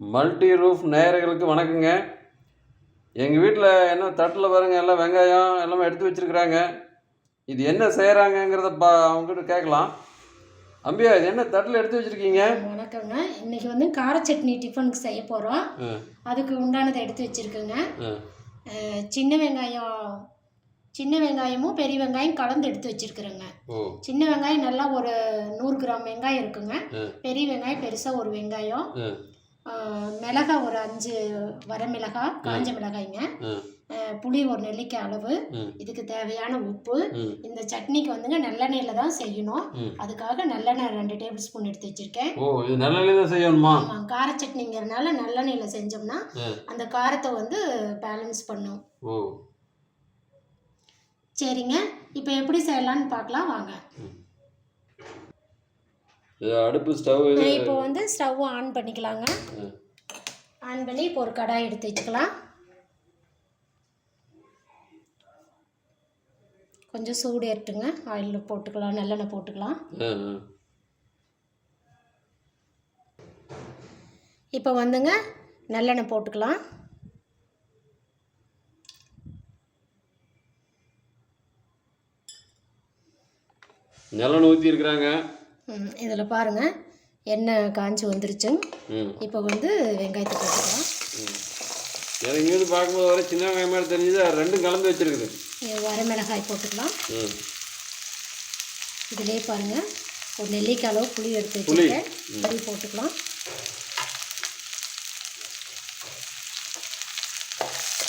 Multi roof நேயர்களுக்கு வணக்கங்க. எங்கள் வீட்டில் என்ன தட்டில் பாருங்க எல்லாம் வெங்காயம் எல்லாமே எடுத்து வச்சுருக்குறாங்க. இது என்ன செய்கிறாங்கங்கிறத பா அவங்ககிட்ட கேட்கலாம். அம்பியா இது என்ன தட்டில் எடுத்து வச்சுருக்கீங்க? வணக்கங்க. இன்னைக்கு வந்து கார சட்னி டிஃபனுக்கு செய்ய போகிறோம் அதுக்கு உண்டானதை எடுத்து வச்சுருக்கேங்க. சின்ன வெங்காயம் சின்ன வெங்காயமும் பெரிய வெங்காயம் கலந்து எடுத்து வச்சுருக்குறேங்க. சின்ன வெங்காயம் நல்லா ஒரு நூறு கிராம் வெங்காயம் இருக்குங்க. பெரிய வெங்காயம் பெருசாக ஒரு வெங்காயம். மிளகாய் ஒரு அஞ்சு வரமிளகாய் காஞ்ச மிளகாய்ங்க. புளி ஒரு நெல்லிக்காய் அளவு. இதுக்கு தேவையான உப்பு. இந்த சட்னிக்கு வந்துங்க நல்லெண்ணெயில் தான் செய்யணும். அதுக்காக நல்லெண்ணெய் ரெண்டு டேபிள் ஸ்பூன் எடுத்து வச்சுருக்கேன். ஓ இது செய்யணுமா? கார சட்னிங்கிறதுனால நல்லெண்ணெயில் செஞ்சோம்னா. அந்த காரத்தை வந்து பேலன்ஸ் பண்ணும். ஓ. சரிங்க. இப்போ எப்படி செய்யலாம்னு பார்க்கலாம் வாங்க. அடுப்பு ஸ்டவ் இப்போ வந்து ஸ்டவ் ஆன் பண்ணிக்கலாங்க. ஆன் பண்ணி இப்போ ஒரு கடாய் எடுத்து வச்சுக்கலாம். கொஞ்சம் சூடு ஏறட்டுங்க ஆயில் போட்டுக்கலாம் நல்லெண்ணெய் போட்டுக்கலாம். இப்போ வந்துங்க நல்லெண்ணெய் போட்டுக்கலாம். நல்லெண்ணெய் ஊற்றி இருக்கிறாங்க இதில் பாருங்கள் எண்ணெய் காஞ்சி வந்துருச்சு. இப்போ வந்து வெங்காயத்தை போட்டுக்கலாம். எனக்கு இங்கேருந்து பார்க்கும்போது வர சின்ன வெங்காயம் மாதிரி தெரிஞ்சுது. ரெண்டும் கலந்து வச்சிருக்குது. வரமிளகாய் போட்டுக்கலாம். ம். இதிலே பாருங்கள் ஒரு நெல்லிக்காய் அளவு புளி எடுத்து. வச்சுருக்கேன். புளி போட்டுக்கலாம்.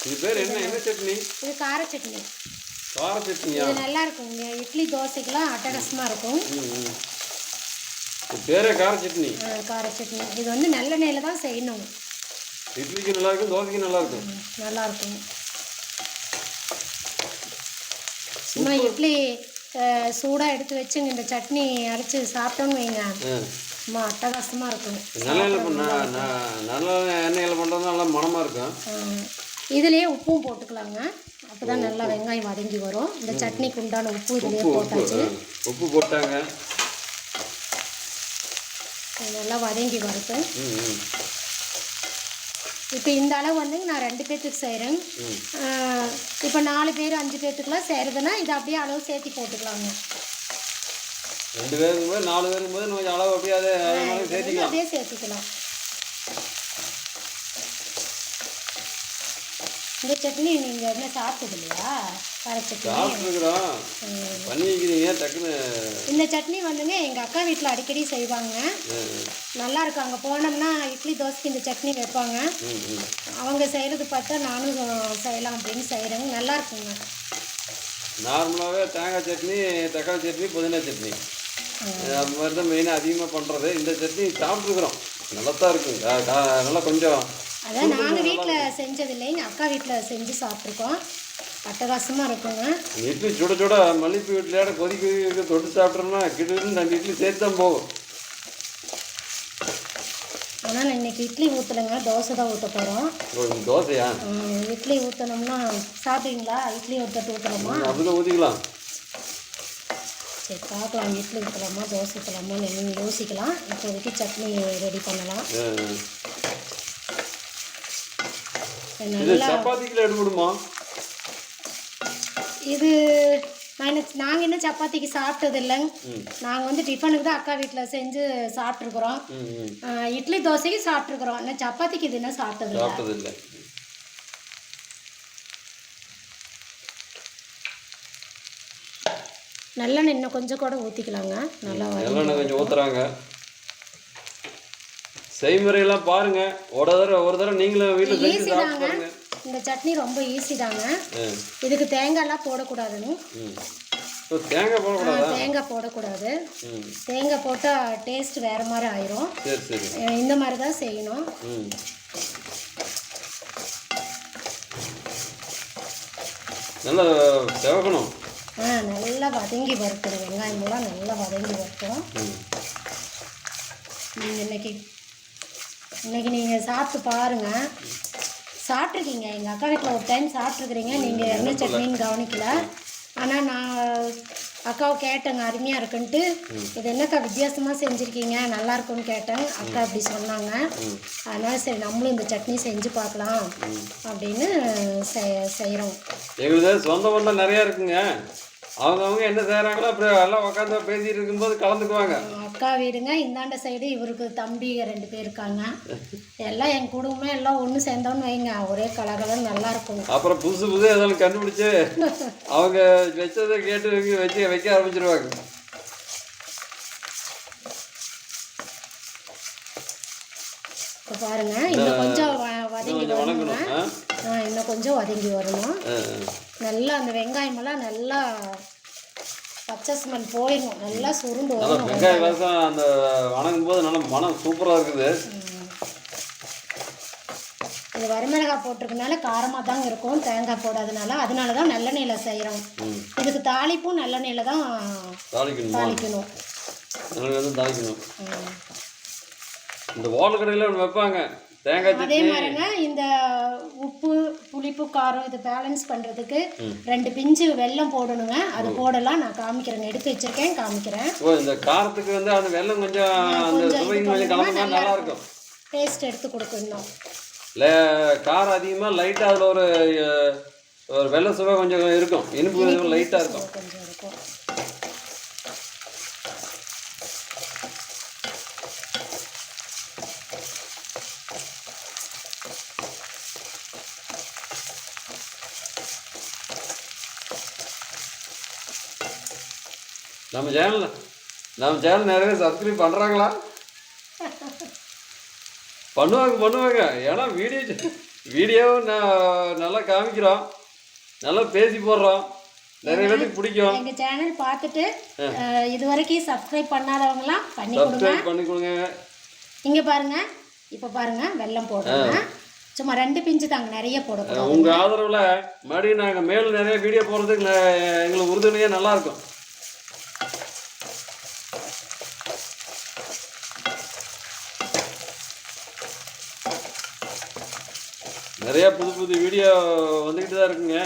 இது பேர் என்ன? என்ன சட்னி? இது கார சட்னி. கார சட்னியா? இது நல்லா இருக்குங்க இட்லி தோசைக்கெல்லாம் அட்டகாசமாக இருக்கும். பேரே கார சட்னி. கார சட்னி. இது வந்து நல்லெண்ணெயில் தான் செய்யணும். இட்லிக்கு நல்லா இருக்கும் தோசைக்கு நல்லா இருக்கும் நல்லா இருக்கும் சும்மா இட்லி சூடாக எடுத்து வச்சுங்க. இந்த சட்னி அரைச்சி சாப்பிட்டோன்னு வைங்க. சும்மா அட்டகாசமாக இருக்கும். நல்ல எண்ணெயில் பண்ணுறது நல்லா மணமாக இருக்கும். இதுலயே உப்பும் போட்டுக்கலாங்க. அப்போ தான் நல்லா வெங்காயம் வதங்கி வரும். இந்த சட்னிக்கு உண்டான உப்பு இதுலேயே போட்டாச்சு. உப்பு போட்டாங்க. நல்லா வதங்கி வருது இப்போ இந்த அளவு வந்து நான் ரெண்டு பேர்த்துக்கு செய்கிறேன் இப்போ நாலு பேர் அஞ்சு பேர்த்துக்குலாம் செய்கிறதுனா இதை அப்படியே அளவு சேர்த்தி போட்டுக்கலாங்க. ரெண்டு பேருக்கு போது நாலு பேருக்கு போது கொஞ்சம் அளவு அப்படியே அப்படியே சேர்த்துக்கலாம். இந்த சட்னி நீங்கள் என்ன சாப்பிட்டது இல்லையா? கார சட்னி. இந்த சட்னி வந்துங்க எங்கள் அக்கா வீட்டில் அடிக்கடி செய்வாங்க. நல்லா இருக்கும். அங்கே போனோம்னா இட்லி தோசைக்கு இந்த சட்னி வைப்பாங்க. அவங்க செய்கிறது பார்த்தா நானும் செய்யலாம் அப்படின்னு செய்கிறேங்க நல்லா இருக்குங்க. நார்மலாகவே தேங்காய் சட்னி தக்காளி சட்னி புதினா சட்னி. அது மாதிரி தான் மெயினாக அதிகமாக பண்ணுறது இந்த சட்னி சாப்பிட்ருக்குறோம் நல்லா தான் இருக்கும் நல்லா கொஞ்சம் அதான் நாங்கள் வீட்டில் செஞ்சது இல்லைங்க அக்கா வீட்டில் செஞ்சு சாப்பிட்ருக்கோம். அட்டகாசமாக இருக்குங்க. இட்லி சுட சுட மல்லிப்பூ வீட்டிலேட கொதிக்க கொதிக்க தொட்டு சாப்பிட்றோம்னா கிட்ட ரெண்டு இட்லி சேர்த்து தான் போகும். ஆனால் நான் இன்னைக்கு இட்லி ஊற்றலைங்க தோசை தான் ஊற்ற போகிறோம் தோசையா? இட்லி ஊற்றினோம்னா சாப்பிட்டீங்களா இட்லி தட்டு ஊற்றலாமா அப்படிதான் ஊற்றிக்கலாம் சரி பார்க்கலாம். இட்லி ஊற்றலாமா தோசை ஊற்றலாமா நீங்கள் யோசிக்கலாம். இப்போதைக்கு சட்னி ரெடி பண்ணலாம். இது நல்லா சப்பாத்திக்கில் எடுபடுமா இது நான் என்ன நாங்கள் இன்னும் சப்பாத்திக்கு சாப்பிட்டது இல்லைங்க நாங்கள் வந்து டிஃபனுக்கு தான் அக்கா வீட்டில் செஞ்சு சாப்பிட்ருக்குறோம் இட்லி தோசைக்கு சாப்பிட்ருக்குறோம் இன்னும் சப்பாத்திக்கு இது இன்னும் சாப்பிட்டது இல்லை நல்லெண்ணெய் இன்னும் கொஞ்சம் கூட ஊற்றிக்கலாங்க நல்லா எல்லாம் கொஞ்சம் ஊற்றுறாங்க செய்முறையெல்லாம் பாருங்க. ஒரு தடவை ஒரு தடவை நீங்களும் வீட்டில் செஞ்சு சாப்பிட்டு பாருங்க. இந்த சட்னி ரொம்ப ஈஸி தாங்க. இதுக்கு தேங்காய்லாம் போடக்கூடாதுன்னு தேங்காய் போடக்கூடாதா? தேங்காய் போடக்கூடாது. தேங்காய் போட்டால் டேஸ்ட் வேறு மாதிரி ஆயிரும். இந்த மாதிரி தான் செய்யணும். நல்லா செவக்கணும். ஆ நல்லா வதங்கி வறுக்கணும் வெங்காயமெல்லாம் நல்லா வதங்கி வறுக்கணும் இன்னைக்கு இன்னைக்கு நீங்கள் சாப்பிட்டு பாருங்கள் சாப்பிட்ருக்கீங்க எங்கள் அக்கா வீட்டில் ஒரு டைம் சாப்பிட்ருக்குறீங்க நீங்கள் என்ன சட்னின்னு கவனிக்கல. ஆனால் நான் அக்காவை கேட்டேங்க. அருமையாக இருக்குன்ட்டு. இது என்னக்கா வித்தியாசமாக செஞ்சுருக்கீங்க? நல்லா இருக்கும்னு கேட்டேன். அக்கா அப்படி சொன்னாங்க. அதனால் சரி நம்மளும் இந்த சட்னி செஞ்சு பார்க்கலாம். அப்படின்னு செ- செய்கிறோம் எங்களுது சொந்த பந்தம் நிறையா இருக்குங்க. அவங்கவுங்க என்ன செய்கிறாங்களோ அப்படி எல்லாம் உட்காந்து பேசிட்டு இருக்கும்போது கலந்துக்குவாங்க. அக்கா வீடுங்க இந்தாண்ட சைடு இவருக்கு தம்பி ரெண்டு பேர் இருக்காங்க. எல்லாம் என் குடும்பமே எல்லாம் ஒன்று சேர்ந்தோன்னு வைங்க ஒரே கலகலன்னு நல்லா இருக்கும். அப்புறம் புதுசு புது எதாவது கண்டுபிடிச்சு அவங்க வச்சதை கேட்டு வச்சு வைக்க ஆரம்பிச்சிருவாங்க. இப்போ பாருங்க இன்னும் கொஞ்சம் வதங்கி? ஆ, இன்னும் கொஞ்சம் வதங்கி வரணும். நல்லா அந்த வெங்காயமெல்லாம் நல்லா பச்சை ஸ்மெல் போயிடும் நல்லா சுருண்டு வரணும் வெங்காய வாசம் அந்த வணங்கும் போது நல்லா மனம் சூப்பராக இருக்குது. இது வரமிளகாய் போட்டிருக்கனால காரமாக தாங்க இருக்கும். தேங்காய் போடாதனால அதனால தான் நல்லெண்ணெயில் செய்கிறோம் இதுக்கு தாளிப்பும் நல்லெண்ணெயில் தான் தாளிக்கணுமா? தாளிக்கணும். தாளிக்கணும். இந்த ஓட்டல் கடையில் வைப்பாங்க. தேங்காய் அதே மாதிரிங்க இந்த உப்பு புளிப்பு காரம் இது பேலன்ஸ் பண்ணுறதுக்கு ரெண்டு பிஞ்சு வெல்லம் போடணுங்க. அது போடலாம். நான் காமிக்கிறேங்க. எடுத்து வச்சிருக்கேன். காமிக்கிறேன். ஓ இந்த காரத்துக்கு வந்து அந்த வெல்லம் கொஞ்சம் அந்த கொஞ்சம் சுவை இது கொஞ்சம் கலந்து நல்லா இருக்கும் டேஸ்ட் எடுத்து கொடுக்கணும். இல்லை காரம் அதிகமாக லைட்டாக அதில் ஒரு ஒரு வெள்ளை சுவை கொஞ்சம் இருக்கும். இனிப்பு கொஞ்சம் லைட்டாக இருக்கும் கொஞ்சம் இருக்கும் நம்ம சேனல் நம்ம சேனல் நிறைய சப்ஸ்கிரைப் பண்ணுறாங்களா பண்ணுவாங்க பண்ணுவாங்க. ஏன்னா வீடியோ வீடியோவும் நான் நல்லா காமிக்கிறோம். நல்லா பேசி போடுறோம். நிறைய பேருக்கு பிடிக்கும். எங்கள் சேனல் பார்த்துட்டு இது வரைக்கும் சப்ஸ்கிரைப் பண்ணாதவங்களாம் பண்ணி கொடுங்க. சப்ஸ்கிரைப் பண்ணி கொடுங்க இங்கே பாருங்க. இப்போ பாருங்க வெல்லம் போடுறோங்க. சும்மா ரெண்டு பிஞ்சு தாங்க நிறைய போடக்கூடாது உங்கள் ஆதரவில் மறுபடியும் நாங்கள் மேலும் நிறைய வீடியோ போடுறதுக்கு எங்களுக்கு உறுதுணையாக நல்லா நிறைய புது புது வீடியோ வந்துக்கிட்டு தான் இருக்குங்க.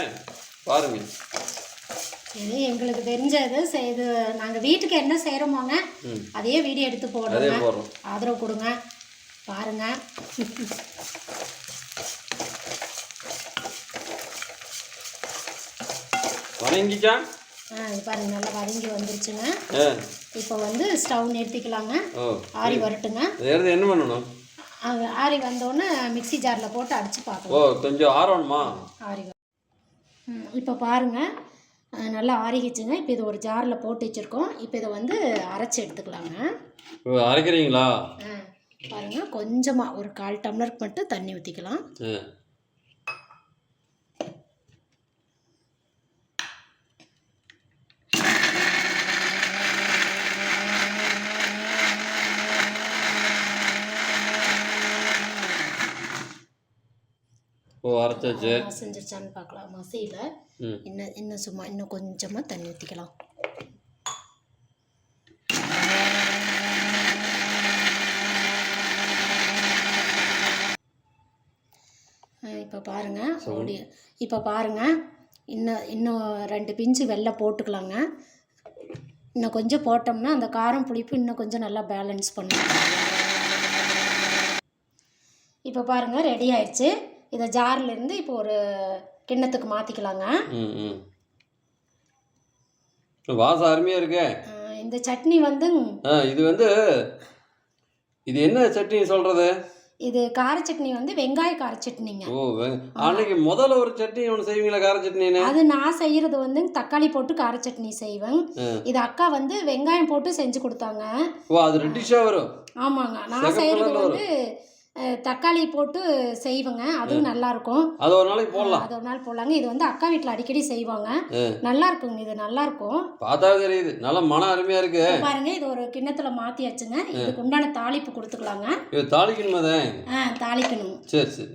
பாருங்க. இது எங்களுக்கு தெரிஞ்சது. செ- இது நாங்கள் வீட்டுக்கு என்ன செய்கிறோமோங்க அதே வீடியோ எடுத்து போடுறோம். ஆதரவு கொடுங்க. பாருங்க. வணங்கிச்சா ஆ இது பாருங்க நல்லா வதங்கி வந்துருச்சுங்க. இப்போ வந்து ஸ்டவ் நிறுத்திக்கலாங்க ஆறி வரட்டுங்க. என்ன பண்ணணும்? அது ஆறி வந்தோடனே மிக்ஸி ஜாரில் போட்டு அடித்து ஓ பார்க்கலாம் கொஞ்சம் ஆரணுமா ஆறி இப்போ பாருங்கள் நல்லா ஆறிக்கிச்சுங்க. இப்போ இது ஒரு ஜாரில் போட்டு வச்சுருக்கோம். இப்போ இதை வந்து அரைச்சி எடுத்துக்கலாங்க. ஓ அரைக்கிறீங்களா? ஆ பாருங்கள் கொஞ்சமாக ஒரு கால் டம்ளருக்கு மட்டும் தண்ணி ஊற்றிக்கலாம் ஓ அரைச்சாச்சு செஞ்சிருச்சான்னு பார்க்கலாம். மசையில் இன்னும் இன்னும் சும்மா இன்னும் கொஞ்சமாக தண்ணி ஊற்றிக்கலாம் இப்போ பாருங்கள் ஓடி இப்போ பாருங்கள் இன்னும் இன்னும் ரெண்டு பிஞ்சு வெள்ளை போட்டுக்கலாங்க. இன்னும் கொஞ்சம் போட்டோம்னா அந்த காரம் புளிப்பு இன்னும் கொஞ்சம் நல்லா பேலன்ஸ் பண்ணும். இப்போ பாருங்கள் ரெடி ஆயிடுச்சு. இதை ஜார்ல இருந்து இப்போ ஒரு கிண்ணத்துக்கு மாற்றிக்கலாங்க வாசம் அருமையாக இருக்கே. இந்த சட்னி வந்து இது வந்து இது என்ன சட்னி சொல்கிறது இது கார சட்னி வந்து வெங்காய கார சட்னிங்க. ஓ அன்னைக்கு முதல்ல ஒரு சட்னி ஒன்று செய்வீங்களா கார சட்னின்னு? அது நான் செய்யறது வந்து தக்காளி போட்டு கார சட்னி செய்வேன். இது அக்கா வந்து வெங்காயம் போட்டு செஞ்சு கொடுத்தாங்க. ஓ அது ரெட்டிஷாக வரும். ஆமாங்க. நான் செய்யறது வந்து தக்காளி போட்டு செய்வேங்க. அதுவும் நல்லா இருக்கும் அது ஒரு நாளைக்கு போடலாம். அது ஒரு நாள் போடலாங்க. இது வந்து அக்கா வீட்டில் அடிக்கடி செய்வாங்க. நல்லா இருக்குங்க இது நல்லா இருக்கும் பார்த்தாவே தெரியுது. நல்ல மனம் அருமையாக இருக்கு. பாருங்க இது ஒரு கிண்ணத்துல மாத்தியாச்சுங்க. இதுக்கு உண்டான தாளிப்பு கொடுத்துக்கலாங்க. இது தாளிக்கணுமா ஆ தாளிக்கணும். சரி சரி.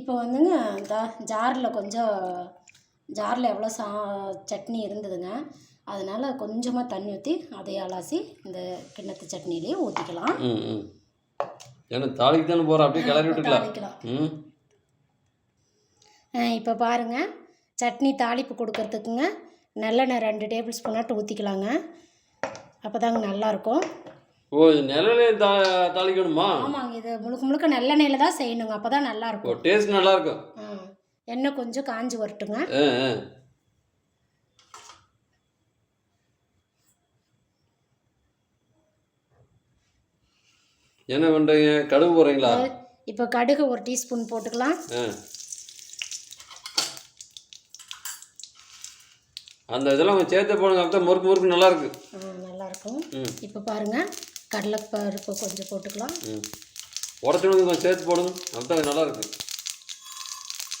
இப்போ வந்துங்க இந்த ஜாரில் கொஞ்சம் ஜாரில் எவ்வளோ சா சட்னி இருந்ததுங்க. அதனால் கொஞ்சமாக தண்ணி ஊற்றி அதை அலாசி இந்த கிண்ணத்து சட்னிலேயே ஊற்றிக்கலாம் ஏன்னா தாளிக்கு தானே போகிறோம் அப்படியே கிளறி விட்டுக்கலாம். ம். இப்போ பாருங்கள் சட்னி தாளிப்பு கொடுக்கறதுக்குங்க. நல்லெண்ணெய் ரெண்டு டேபிள் ஸ்பூனாட்டு ஊற்றிக்கலாங்க அப்போ தாங்க நல்லாயிருக்கும் ஓ இது நிழலே தா தாளிக்கணுமா? ஆமாங்க இது முழுக்க முழுக்க நல்லெண்ணெயில் தான் செய்யணுங்க. அப்போ தான் நல்லாயிருக்கும் டேஸ்ட் நல்லா இருக்கும் ஆ எண்ணெய் கொஞ்சம் காஞ்சி வரட்டுங்க. என்ன பண்ணுறீங்க கடுகு போடுறீங்களா? இப்போ கடுகு ஒரு டீஸ்பூன் போட்டுக்கலாம். அந்த இதெல்லாம் கொஞ்சம் சேர்த்து போடுங்க அப்போ முறுக்கு முறுக்கு நல்லா இருக்கு ஆ, நல்லாயிருக்கும் இப்போ பாருங்கள் கடலைப்பருப்பு கொஞ்சம் போட்டுக்கலாம். ம். உடச்சுடுங்க கொஞ்சம் சேர்த்து போடுங்க அப்போ நல்லா இருக்கு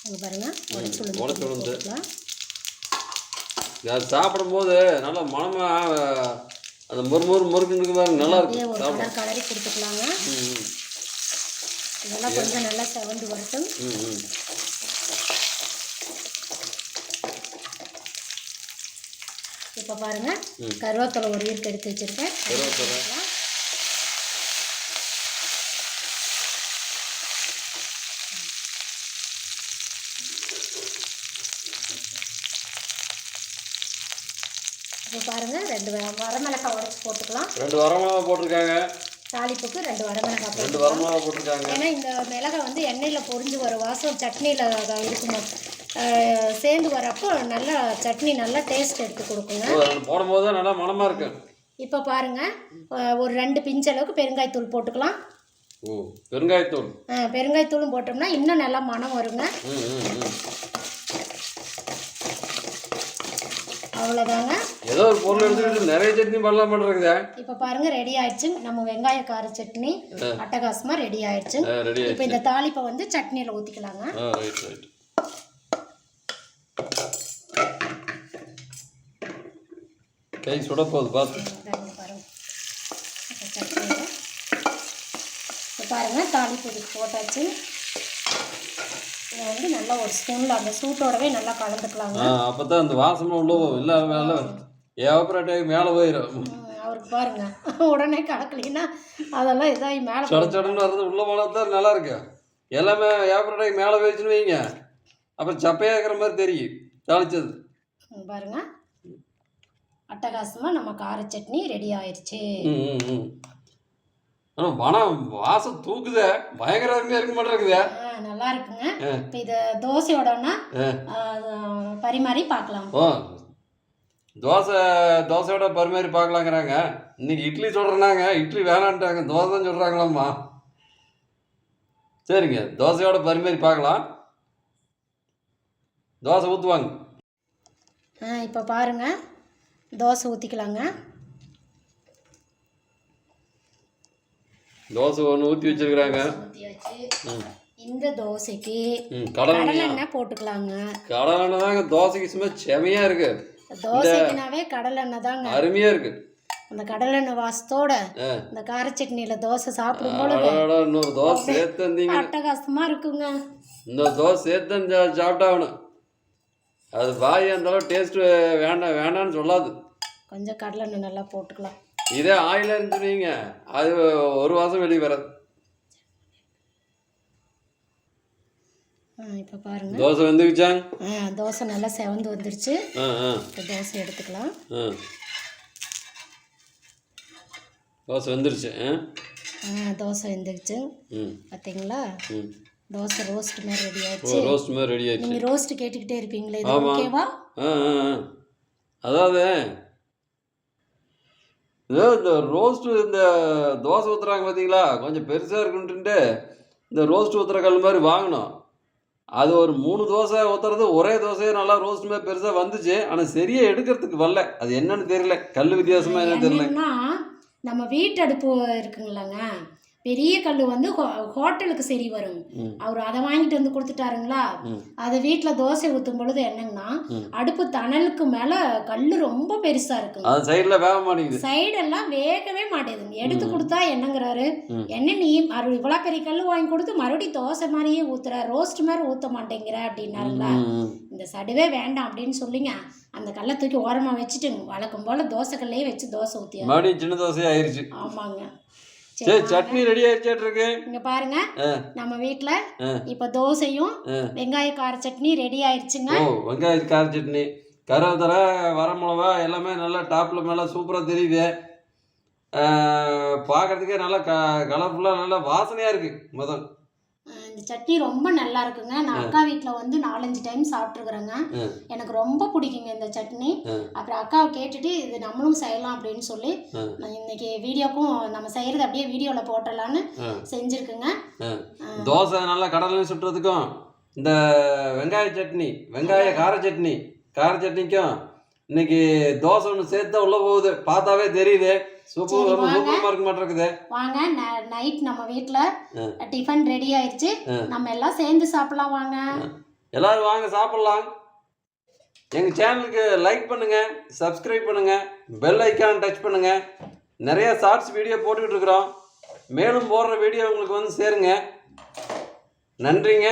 இங்கே பாருங்கள் உடச்சு உளுந்து உடச்சு கொஞ்சம் உளுந்து. போட்டுக்கலாம். அது சாப்பிடும்போது நல்லா மனமா அந்த முறு முறு முறுக்குன்னு பாருங்க நல்லா அப்படியே இருக்கு ஒரு சாப்பிட கலர் கலரி கொடுத்துக்கலாங்க. இதெல்லாம் கொஞ்சம் நல்லா செவந்து வரட்டும். இப்போ பாருங்கள். கருவேப்பிலை ஒரு ஈர்க்கு எடுத்து வச்சுருக்கேன். கருவேப்பிலை. பாருங்கள் ரெண்டு வரமிளகாய் உடச்சி போட்டுக்கலாம். ரெண்டு வரமிளகா போட்டிருக்காங்க. தாளிப்புக்கு ரெண்டு வரமிளகாய் ரெண்டு வரமிளகா போட்டிருக்காங்க. ஏன்னா இந்த மிளகாய் வந்து எண்ணெயில் பொரிஞ்சு வர வாசம் சட்னியில் இருக்கும்? சேர்ந்து வரப்போ நல்லா சட்னி நல்லா டேஸ்ட் எடுத்து கொடுக்குங்க. போடும்போது நல்லா மனமா இருக்கு. இப்போ பாருங்கள் அஹ், ஒரு ரெண்டு பிஞ்ச் அளவுக்கு பெருங்காயத்தூள் போட்டுக்கலாம். ஓ பெருங்காயத்தூள். அஹ், பெருங்காயத்தூளும் போட்டோம்னா இன்னும் நல்லா மனம் வருங்க ம் ம் ம் அவ்வளோதாங்க ஏதோ ஒரு பொருள் எடுத்துக்கிட்டு நிறைய சட்னி பண்ணலாம் பண்ணுறதுக்குதே இப்போ பாருங்க ரெடி ஆயிடுச்சு. நம்ம வெங்காய கார சட்னி அட்டகாசமாக ரெடி ஆயிடுச்சு. இப்போ இந்த தாளிப்பை வந்து சட்னியில் ஊற்றிக்கலாங்க கை சுட போகுது பார்த்து பாருங்க. இப்போ சட்னியில். இப்போ பாருங்க தாளிப்பு போட்டாச்சு. இதை வந்து நல்லா ஒரு ஸ்பூனில் அந்த சூட்டோடவே நல்லா கலந்துக்கலாங்க. அப்போ தான் அந்த வாசமாக உள்ள இல்லை மேலே ஏவப்பரட்டாகி மேலே போயிடும் அவருக்கு பாருங்க. உடனே கலக்கலைன்னா அதெல்லாம் இதாகி மேலே சட சடன்னு வர்றது உள்ள போனால் தான் நல்லா இருக்கு. எல்லாமே ஏவப்பரட்டாகி மேலே போயிடுச்சுன்னு வைங்க. அப்புறம் சப்பையாக இருக்கிற மாதிரி தெரியும். தாளிச்சது. பாருங்க. அட்டகாசமாக நம்ம கார சட்னி ரெடி ஆயிடுச்சு ஆனால் பணம் வாசம் தூக்குதே. பயங்கர அருமையாக இருக்க மாட்டேங்குதே. நல்லா இருக்குங்க. இப்போ இது தோசையோடனா பரிமாறி பார்க்கலாம். ஓ தோசை தோசையோட பரிமாறி பார்க்கலாங்கிறாங்க. இன்னைக்கு இட்லி சொல்கிறேனாங்க இட்லி வேணான்ட்டாங்க. தோசை தான் சொல்கிறாங்களாம்மா சரிங்க தோசையோட பரிமாறி பார்க்கலாம். தோசை ஊற்றுவாங்க ஆ இப்போ பாருங்க. தோசை ஊற்றிக்கலாங்க தோசை ஒன்று ஊற்றி வச்சிருக்கிறாங்க. இந்த தோசைக்கு கடலெண்ணெய் போட்டுக்கலாங்க. கடலை தாங்க தோசைக்கு சும்மா செமையாக இருக்கு. தோசைக்குனாவே கடலெண்ணெய் தாங்க. அருமையாக இருக்கு. அந்த கடலெண்ணெய் வாசத்தோட இந்த கார சட்னியில் தோசை சாப்பிடும் அடடா, இன்னொரு தோசை சேர்த்து வந்தீங்க அட்டகாசமாக இருக்குங்க. இன்னொரு தோசை சேர்த்து சாப்பிட்டாகணும். அது வாய் அந்த அளவு டேஸ்ட்டு வேண்டாம் வேண்டாம்னு சொல்லாது. கொஞ்சம் கடலெண்ணெய் நல்லா போட்டுக்கலாம். இதே ஆயிலாக இருந்துருவீங்க அது ஒரு மாதம் வெளியே வராது. இப்போ பாருங்க. தோசை வந்துக்குச்சாங்க ஆ தோசை நல்லா செவந்து வந்துருச்சு. இப்போ தோசை எடுத்துக்கலாம். தோசை வந்துருச்சு ஆ? தோசை வெந்துருச்சு. பார்த்தீங்களா ம். தோசை ரோஸ்ட் மாதிரி ரெடி ஆயிடுச்சு. ரோஸ்ட் மாதிரி ரெடி ஆயிடுச்சு. நீங்கள் ரோஸ்ட் கேட்டுக்கிட்டே இருப்பீங்களே இது. ஓகேவா ஆ. அதாவது இதோ இந்த ரோஸ்ட்டு இந்த தோசை ஊற்றுறாங்க பார்த்தீங்களா கொஞ்சம் பெருசாக இருக்குன்ட்டு இந்த ரோஸ்ட் ஊற்றுற கல் மாதிரி வாங்கினோம். அது ஒரு மூணு தோசை ஊற்றுறது ஒரே தோசையே நல்லா ரோஸ்ட் மாதிரி பெருசாக வந்துச்சு. ஆனால் சரியாக எடுக்கிறதுக்கு வரல. அது என்னன்னு தெரியல. கல் வித்தியாசமாக என்னன்னு தெரியல. நம்ம நம்ம வீட்டடுப்பு இருக்குங்களாங்க பெரிய கல் வந்து ஹோட்டலுக்கு சரி வரும். அவர் அதை வாங்கிட்டு வந்து கொடுத்துட்டாருங்களா? அதை வீட்டில் தோசை ஊற்றும் பொழுது என்னங்கன்னா. அடுப்பு தணலுக்கு மேலே கல் ரொம்ப சைடில் வேக மாட்டேங்குது. சைடெல்லாம் வேகவே மாட்டேதுங்க எடுத்து. கொடுத்தா என்னங்கிறாரு. என்ன நீ மறு இவ்வளோ பெரிய கல் வாங்கி கொடுத்து மறுபடியும் தோசை மாதிரியே ஊத்துற ரோஸ்ட் மாதிரி ஊற்ற மாட்டேங்கிற அப்படின்னாருங்களா. இந்த சடுவே வேண்டாம் அப்படின்னு சொல்லிங்க. அந்த கல்லை தூக்கி ஓரமாக வச்சுட்டு வழக்கம் போல் தோசை கல்லையே வச்சு தோசை மறுபடியும் சின்ன தோசையாக ஆயிடுச்சு ஆமாங்க. சரி சட்னி ரெடி ஆயிடுச்சாட்டு இங்க பாருங்க. நம்ம வீட்டில் ஆ. இப்போ தோசையும். வெங்காய கார சட்னி ரெடி ஆயிடுச்சுங்க. ஓ வெங்காய கார சட்னி. கருவேத்தலை வரமிளகா எல்லாமே நல்லா டாப்பில் மேலே சூப்பராக தெரியுது. பார்க்குறதுக்கே நல்லா க கலர்ஃபுல்லாக நல்லா வாசனையாக இருக்குது முதல். இந்த சட்னி ரொம்ப நல்லா இருக்குங்க. நான் அக்கா வீட்டில் வந்து நாலஞ்சு டைம் சாப்பிட்ருக்குறேங்க. எனக்கு ரொம்ப பிடிக்குங்க இந்த சட்னி. அப்புறம் அக்காவை கேட்டுட்டு இது நம்மளும் செய்யலாம் அப்படின்னு சொல்லி. நான் இன்னைக்கு வீடியோக்கும் நம்ம செய்கிறது அப்படியே வீடியோவில் போட்டலான்னு. செஞ்சுருக்குங்க. தோசை நல்லா கடலையும் சுட்டுறதுக்கும் இந்த வெங்காய சட்னி வெங்காய கார சட்னி கார சட்னிக்கும் இன்னைக்கு தோசை ஒன்று சேர்த்தா உள்ள போகுது. பார்த்தாவே தெரியுது. சூப்பர். சூப்பரமாக இருக்க மாட்டேங்குது வாங்க நைட் நம்ம ம். வீட்டில் டிஃபன் ரெடி ஆயிடுச்சு. ம். நம்ம எல்லாம் சேர்ந்து சாப்பிடலாம் வாங்க. எல்லாரும் வாங்க சாப்பிட்லாம். எங்கள் சேனலுக்கு லைக் பண்ணுங்க சப்ஸ்கிரைப் பண்ணுங்க பெல் ஐக்கான் டச் பண்ணுங்க. நிறைய ஷார்ட்ஸ் வீடியோ போட்டுக்கிட்டு இருக்கிறோம். மேலும் போடுற வீடியோ உங்களுக்கு வந்து சேருங்க. நன்றிங்க.